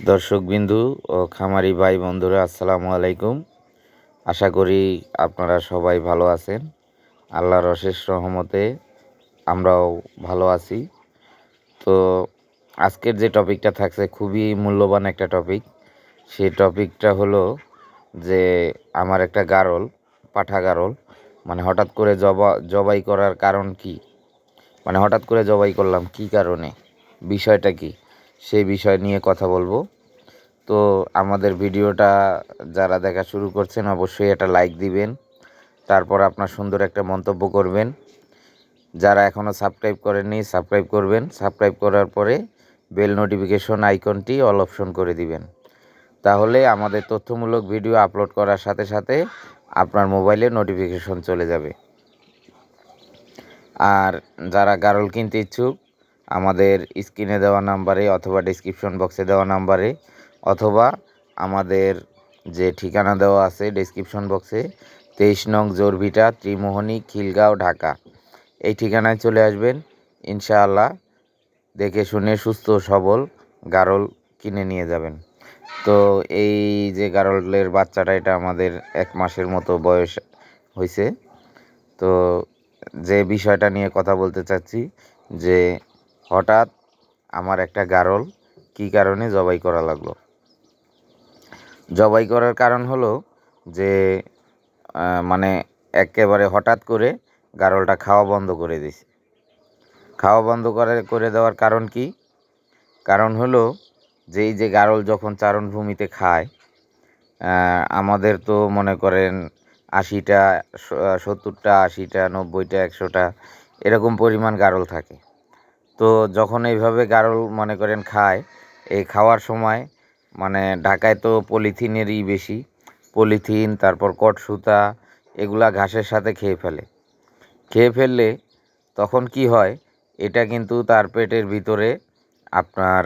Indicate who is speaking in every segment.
Speaker 1: দর্শকবিন্দু ও খামারি ভাই বন্ধুরা, আসসালামু আলাইকুম। আশা করি আপনারা সবাই ভালো আছেন। আল্লাহর অশেষ রহমতে আমরাও ভালো আছি। তো আজকের যে টপিকটা থাকছে, খুবই মূল্যবান একটা টপিক। সেই টপিকটা হলো যে আমার একটা গারল, পাঠা গারল মানে হঠাৎ করে জবা, জবাই করার কারণ কি? মানে হঠাৎ করে জবাই করলাম কি কারণে? বিষয়টা কি? সেই বিষয় নিয়ে কথা বলব। তো আমাদের ভিডিওটা যারা দেখা শুরু করছেন অবশ্যই একটা লাইক দিবেন, তারপর আপনার সুন্দর একটা মন্তব্য করবেন। যারা এখনও সাবস্ক্রাইব করেননি, সাবস্ক্রাইব করবেন। সাবস্ক্রাইব করার পরে বেল নোটিফিকেশন আইকনটি অল অপশন করে দিবেন। তাহলে আমাদের তথ্যমূলক ভিডিও আপলোড করার সাথে সাথে আপনার মোবাইলে নোটিফিকেশন চলে যাবে। আর যারা গারল কিনতে ইচ্ছুক আমাদের স্ক্রিনে দেওয়া নাম্বারে অথবা ডিসক্রিপশন বক্সে দেওয়া নাম্বারে অথবা আমাদের যে ঠিকানা দেওয়া আছে ডিসক্রিপশন বক্সে তেইশ নং জোরভিটা, ত্রিমোহনী, খিলগাঁও, ঢাকা। এই ঠিকানায় চলে আসবেন। ইনশাআল্লাহ দেখে শুনে সুস্থ, সবল গারল কিনে নিয়ে যাবেন। তো এই যে গারলের বাচ্চাটা, এটা আমাদের এক মাসের মতো বয়স হয়েছে তো যে বিষয়টা নিয়ে কথা বলতে চাচ্ছি যে হঠাৎ আমার একটা গারল কী কারণে জবাই করা লাগল? জবাই করার কারণ হলো যে মানে একেবারে হঠাৎ করে গারলটা খাওয়া বন্ধ করে দিছে। খাওয়া বন্ধ করে করে দেওয়ার কারণ কি? কারণ হলো যে, এই যে গারল যখন চারণভূমিতে খায় আমাদের তো মনে করেন আশিটা সত্তরটা, আশিটা, নব্বইটা, একশোটা এরকম পরিমাণ গারল থাকে। তো যখন এইভাবে গারল মনে করেন খায়, এই খাওয়ার সময় মানে ঢাকায় তো পলিথিনেরই বেশি। পলিথিন, তারপর কট সুতা এগুলা ঘাসের সাথে খেয়ে ফেলে। খেয়ে ফেললে তখন কি হয়, এটা কিন্তু তার পেটের ভিতরে আপনার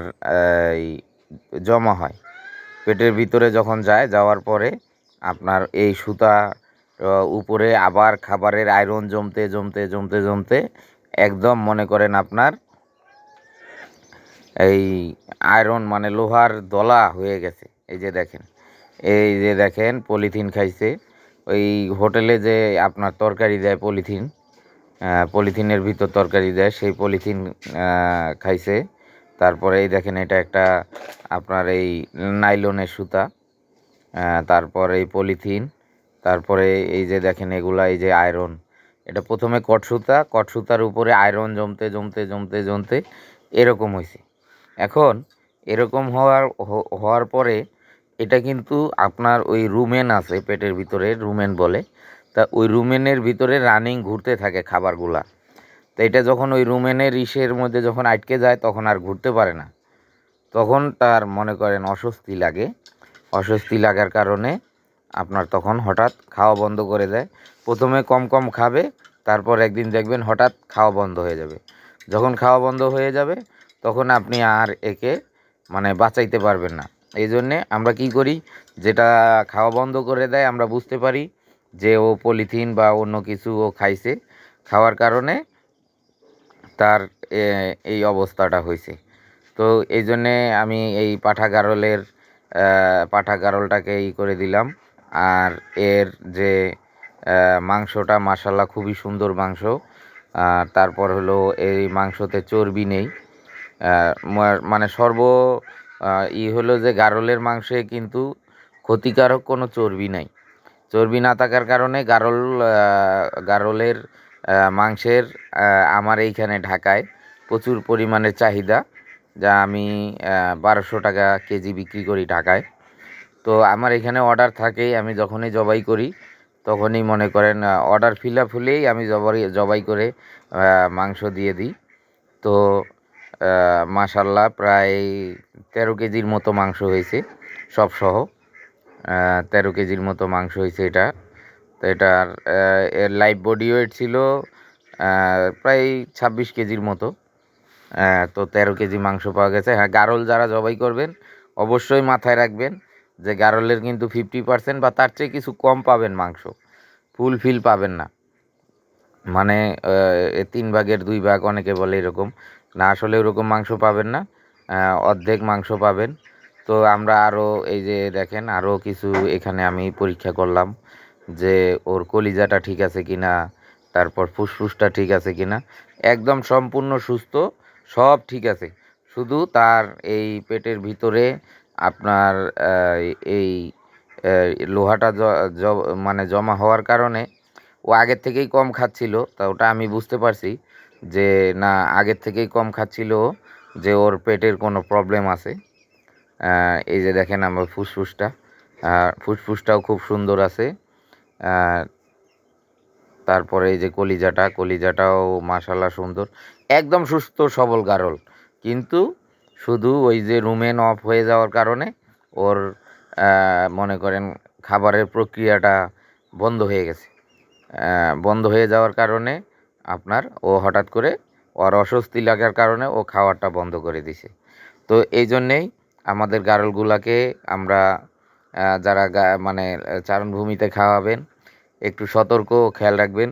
Speaker 1: জমা হয়। পেটের ভিতরে যখন যায়, যাওয়ার পরে আপনার এই সুতা উপরে আবার খাবারের আয়রন জমতে জমতে জমতে জমতে একদম মনে করেন আপনার এই আয়রন মানে লোহার দলা হয়ে গেছে। এই যে দেখেন, এই যে দেখেন, পলিথিন খাইছে। ওই হোটেলে যে আপনার তরকারি দেয় পলিথিন পলিথিনের ভিতর তরকারি দেয়, সেই পলিথিন খাইছে। তারপরে এই দেখেন, এটা একটা আপনার এই নাইলনের সুতা তারপর এই পলিথিন, তারপরে এই যে দেখেন, এগুলা এই যে আয়রন এটা প্রথমে কট সুতা, কট সুতার উপরে আয়রন জমতে জমতে জমতে জমতে এরকম হয়েছে এখন এরকম হওয়ার হওয়ার পরে এটা কিন্তু আপনার ওই রুমেন আছে, পেটের ভিতরে রুমেন বলে। তা ওই রুমেনের ভিতরে রানিং ঘুরতে থাকে খাবারগুলা। তো এটা যখন ওই রুমেনের ইসের মধ্যে যখন আটকে যায়, তখন আর ঘুরতে পারে না। তখন তার, মনে করেন, অস্বস্তি লাগে। অস্বস্তি লাগার কারণে আপনার তখন হঠাৎ খাওয়া বন্ধ করে দেয়। প্রথমে কম কম খাবে, তারপর একদিন দেখবেন হঠাৎ খাওয়া বন্ধ হয়ে যাবে। যখন খাওয়া বন্ধ হয়ে যাবে তখন আপনি আর একে মানে বাঁচাইতে পারবেন না। এই জন্যে আমরা কি করি? যেটা খাওয়া বন্ধ করে দেয়, আমরা বুঝতে পারি যে ও পলিথিন বা অন্য কিছু ও খাইছে। খাওয়ার কারণে তার এই অবস্থাটা হয়েছে তো এই জন্যে আমি এই পাঠা গারলের পাঠা গারলটাকে ই করে দিলাম। আর এর যে মাংসটা মাসাল্লা খুবই সুন্দর মাংস। আর তারপর হলো এই মাংসতে চর্বি নেই। মানে সর্ব ই হলো যে গারলের মাংসে কিন্তু ক্ষতিকারক কোনো চর্বি নাই। চর্বি না থাকার কারণে গারল গারলের মাংসের আমার এইখানে ঢাকায় প্রচুর পরিমাণে চাহিদা, যা আমি বারোশো টাকা কেজি বিক্রি করি ঢাকায়। তো আমার এখানে অর্ডার থাকেই, আমি যখনই জবাই করি, তখনই মনে করেন অর্ডার ফিল আপ হলেই আমি জবাই জবাই করে মাংস দিয়ে দিই। তো মাসাল্লাহ প্রায় তেরো কেজির মতো মাংস হয়েছে, সব সহ। তেরো কেজির মতো মাংস হয়েছে এটা। তো এটার এর লাইভ বডি ওয়েট ছিল প্রায় ছাব্বিশ কেজির মতো। তো তেরো কেজি মাংস পাওয়া গেছে। হ্যাঁ গারল যারা জবাই করবেন, অবশ্যই মাথায় রাখবেন যে গারলের কিন্তু ফিফটি পার্সেন্ট বা তার চেয়ে কিছু কম পাবেন মাংস। ফুল ফিল পাবেন না। মানে তিন ভাগের দুই ভাগ অনেকে বলে এরকম। না আসলে ওরকম মাংস পাবেন না অর্ধেক মাংস পাবেন। তো আমরা আরও এই যে দেখেন আরও কিছু এখানে আমি পরীক্ষা করলাম যে ওর কলিজাটা ঠিক আছে কি না তারপর ফুসফুসটা ঠিক আছে কি না একদম সম্পূর্ণ সুস্থ, সব ঠিক আছে। শুধু তার এই পেটের ভিতরে আপনার এই লোহাটা মানে জমা হওয়ার কারণে ও আগের থেকেই কম খাচ্ছিল, তা ওটা আমি বুঝতে পারছি। যে, না, আগের থেকেই কম খাচ্ছিল, যে, ওর পেটের কোনো প্রবলেম আছে। এই যে দেখেন আমার ফুসফুসটা। ফুসফুসটাও খুব সুন্দর আছে। তারপরে এই যে কলিজাটা, কলিজাটাও মাশাল্লাহ সুন্দর। একদম সুস্থ, সবল গারল। কিন্তু শুধু ওই যে রুমেন অফ হয়ে যাওয়ার কারণে ওর মনে করেন খাবারের প্রক্রিয়াটা বন্ধ হয়ে গেছে। বন্ধ হয়ে যাওয়ার কারণে আপনার, ও হঠাৎ করে ওর অস্বস্তি লাগার কারণে ও খাওয়ারটা বন্ধ করে দিছে। তো এই জন্যেই আমাদের গারলগুলাকে আমরা যারা মানে চারণভূমিতে খাওয়াবেন, একটু সতর্ক খেয়াল রাখবেন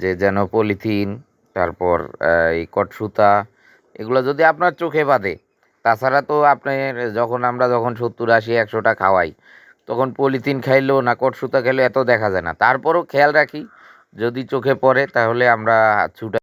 Speaker 1: যে যেন পলিথিন, তারপর এই কটসুতা, এগুলো যদি আপনার চোখে বাঁধে, তাছাড়া তো আপনার যখন আমরা যখন সত্তর আশি, একশোটা খাওয়াই, তখন পলিথিন খাইলেও না, কটসুতা খেলেও এত দেখা যায় না। তারপরও খেয়াল রাখি যদি চোখে পড়ে তাহলে আমরা ছুটা